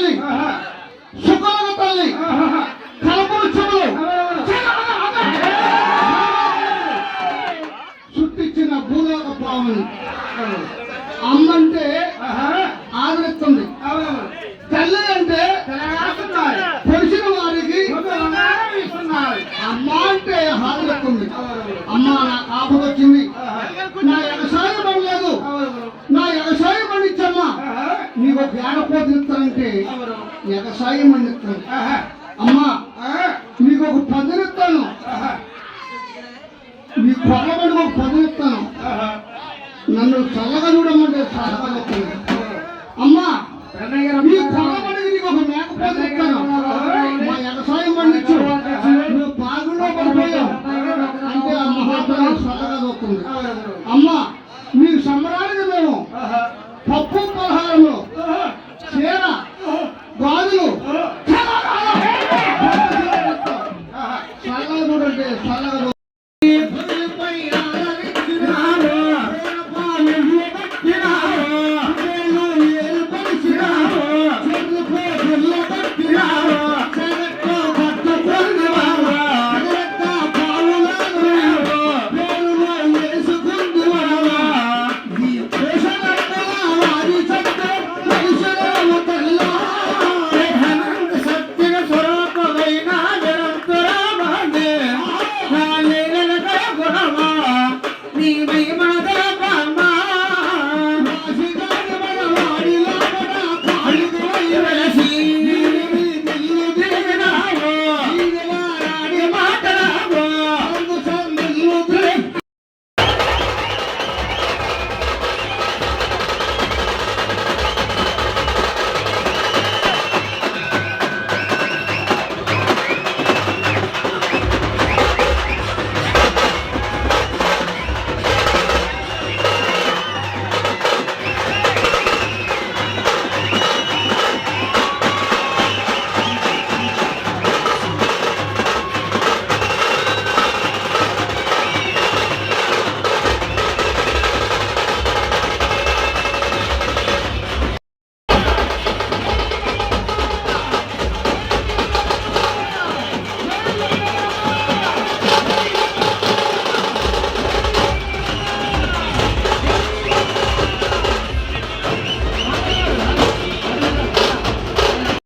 తల్లి. సుఖాల తల్లి. కలపలు చెవులు. చుట్టించిన భూలోక పావుని అమ్మంటే ఆదరిస్తుంది. తల్లి అంటే తెలిసిన వారికి అమ్మ అంటే హాజరెత్తుంది అమ్మ నా ఆపద వచ్చింది. నా ఏదో వేడపోతులు ఇస్తానంటే ఎగసాయం అని ఇస్తాను అమ్మా మీకు ఒక పదులు ఇస్తాను మీ కొరబడి ఒక పదులు నన్ను చల్లగా చూడమంటే చల్లగా అమ్మా మీ కొరబడి నీకు ఒక మేకపోతు ఇస్తాను మా ఎగసాయం పండించు నువ్వు బాగులో పడిపోయావు. అంటే ఆ మహాత్మ చల్లగా అమ్మా మీకు సంబరా